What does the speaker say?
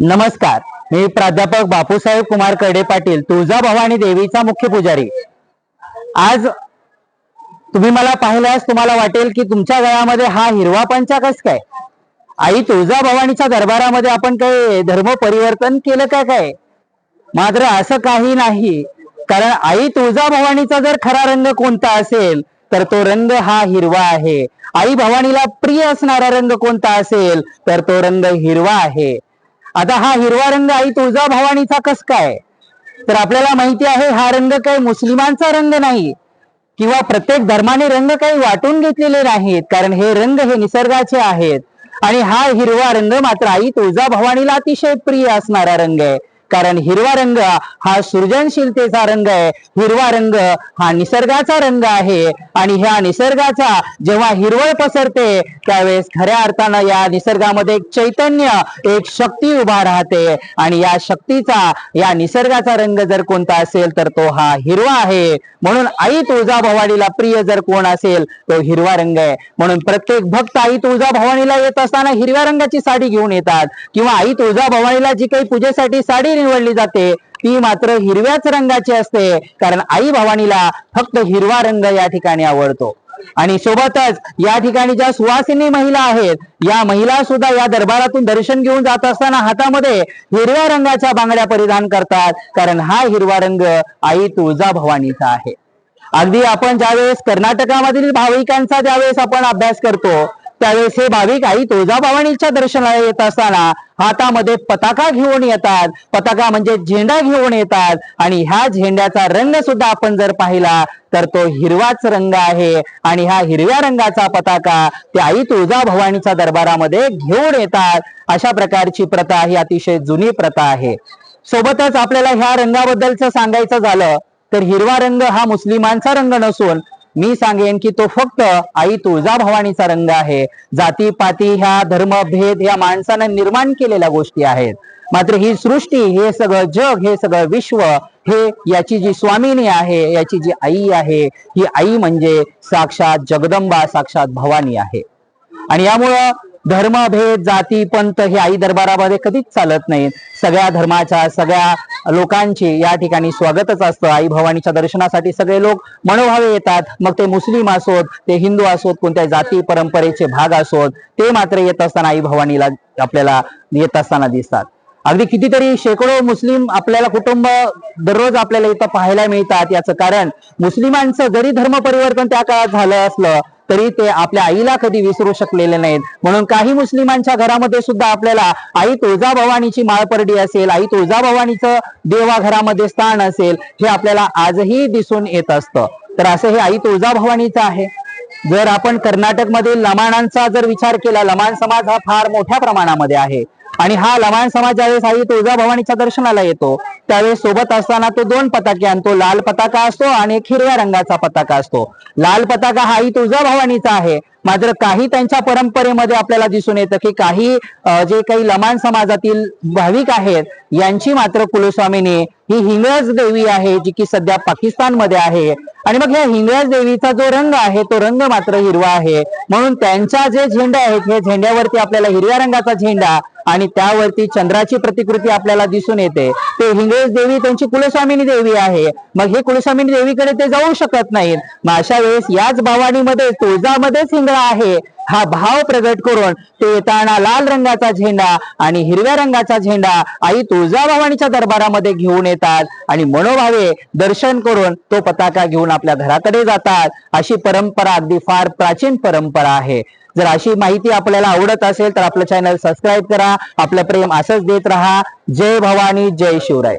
नमस्कार मी प्राध्यापक बापूसाहेब कुमार कर्डे पाटील तुळजाभवानी देवीचा मुख्य पुजारी. आज तुम्ही मला पाहिल्यास तुम्हाला वाटेल की तुमच्या गळ्यामध्ये हा हिरवा पंचा कस काय? आई तुळजा भवानीच्या दरबारामध्ये आपण काही धर्म परिवर्तन केलं काय काय? मात्र असं काही नाही. कारण आई तुळजा भवानीचा जर खरा रंग कोणता असेल तर तो रंग हा हिरवा आहे. आई भवानीला प्रिय असणारा रंग कोणता असेल तर तो रंग हिरवा आहे. आता हा हिरवा रंग आई तुळजा भवानीचा कस काय? तर आपल्याला माहिती आहे हा रंग काही मुस्लिमांचा रंग नाही. किंवा प्रत्येक धर्माने रंग काही वाटून घेतलेले नाहीत. कारण हे रंग हे निसर्गाचे आहेत. आणि हा हिरवा रंग मात्र आई तुळजा भवानीला अतिशय प्रिय असणारा रंग आहे. कारण हिरवा रंग हा सृजनशीलतेचा रंग आहे. हिरवा रंग हा निसर्गाचा रंग आहे. आणि ह्या निसर्गाचा जेव्हा हिरवळ पसरते त्यावेळेस खऱ्या अर्थानं या निसर्गामध्ये एक चैतन्य एक शक्ती उभा राहते. आणि या शक्तीचा या निसर्गाचा रंग जर कोणता असेल तर तो हा हिरवा आहे. म्हणून आई तुळजा भवानीला प्रिय जर कोण असेल तो हिरवा रंग आहे. म्हणून प्रत्येक भक्त आई तुळजा भवानीला येत असताना हिरव्या रंगाची साडी घेऊन येतात. किंवा आई तुळजा भवानीला जी काही पूजेसाठी साडी निवडली जाते. ती मात्र हिरव्याच रंगाची असते. कारण आई भवानीला फक्त हिरवा रंग या ठिकाणी आवडतो. आणि सोबतच या ठिकाणी ज्या सुवासिनी महिला आहेत या महिला सुद्धा या दरबारातून दर्शन घेऊन जात असताना हातामध्ये हिरव्या रंगाच्या बांगड्या परिधान करतात. कारण हा हिरवा रंग आई तुळजा भवानीचा आहे. अगदी आपण ज्यावेळेस कर्नाटकामधील भाविकांचा ज्यावेळेस आपण अभ्यास करतो त्यावेळेस हे भाविक आई तुळजाभवानीच्या दर्शनाला येत असताना हातामध्ये पताका घेऊन येतात. पताका म्हणजे झेंडा घेऊन येतात. आणि ह्या झेंड्याचा रंग सुद्धा आपण जर पाहिला तर तो हिरवाच रंग आहे. आणि ह्या हिरव्या रंगाचा पताका ते आई तुळजा भवानीच्या दरबारामध्ये घेऊन येतात. अशा प्रकारची प्रथा ही अतिशय जुनी प्रथा आहे. सोबतच आपल्याला ह्या रंगाबद्दलच सांगायचं झालं तर हिरवा रंग हा मुस्लिमांचा रंग नसून मी सांगेन की तो फक्त आई तुळजाभवानीचा रंग आहे. जाती पाती ह्या धर्मभेद ह्या माणसानं निर्माण केलेल्या गोष्टी आहेत. मात्र ही सृष्टी हे सगळं जग हे सगळं विश्व हे याची जी स्वामिनी आहे याची जी आई आहे ही आई म्हणजे साक्षात जगदंबा साक्षात भवानी आहे. आणि यामुळं धर्मभेद जाती पंत हे आई दरबारामध्ये कधीच चालत नाहीत. सगळ्या धर्माच्या सगळ्या लोकांची या ठिकाणी स्वागतच असतं. आई भवानीच्या दर्शनासाठी सगळे लोक मनोभावे येतात. मग ते मुस्लिम असोत ते हिंदू असोत कोणत्या जाती परंपरेचे भाग असोत ते मात्र येत असताना आई भवानीला आपल्याला येत असताना दिसतात. अगदी कितीतरी शेकडो मुस्लिम आपल्याला कुटुंब दररोज आपल्याला इथं पाहायला मिळतात. याचं कारण मुस्लिमांचं जरी धर्म परिवर्तन त्या काळात झालं असलं तरी ते आपल्या आईला कधी विसरू शकलेले नाहीत. म्हणून काही मुस्लिमांच्या घरामध्ये सुद्धा आपल्याला आई तुळजाभवानीची माळपरडी असेल आई तुळजाभवानीचं देवाघरामध्ये स्थान असेल हे आपल्याला आजही दिसून येत असतं. तर असं हे आई तुळजाभवानीचं आहे. जर आपण कर्नाटकमधील लमाणांचा जर विचार केला लमाण समाज हा फार मोठ्या प्रमाणामध्ये आहे. आणि हा लमाण समाज ज्यावेळेस आई तुळजाभवानीच्या दर्शनाला येतो त्यावेळेस सोबत असताना तो दोन पताके आणतो. लाल पताका असतो आणि एक हिरव्या रंगाचा पताका असतो. लाल पताका हा आई तुळजाभवानीचा आहे. मात्र काही त्यांच्या परंपरेमध्ये आपल्याला दिसून येतं की काही जे काही लमाण समाजातील भाविक आहेत यांची मात्र कुलस्वामिनी ही हिंगळज देवी आहे जी की सध्या पाकिस्तानमध्ये आहे. आणि मग ह्या हिंगळज देवीचा जो रंग आहे तो रंग मात्र हिरवा आहे. म्हणून त्यांचा जे झेंडे आहेत हे झेंड्यावरती आपल्याला हिरव्या रंगाचा झेंडा आणि त्यावरती चंद्राची प्रतिकृती आपल्याला दिसून येते. ते हिंगळज देवी त्यांची कुलस्वामिनी देवी आहे. मग हे कुलस्वामिनी देवीकडे ते जाऊ शकत नाहीत. मग अशा वेळेस याच भावानीमध्ये तुळजामध्येच हिंगळा आहे. हा भाव प्रगट करून ते येताना लाल रंगाचा झेंडा आणि हिरव्या रंगाचा झेंडा आई तुळजाभवानीच्या दरबारामध्ये घेऊन येतात आणि मनोभावे दर्शन करून तो पताका घेऊन आपल्या घराकडे जातात. अशी परंपरा अगदी फार प्राचीन परंपरा आहे. जर अशी माहिती आपल्याला आवडत असेल तर आपलं चॅनल सबस्क्राईब करा. आपलं प्रेम असंच देत राहा. जय भवानी जय शिवराय.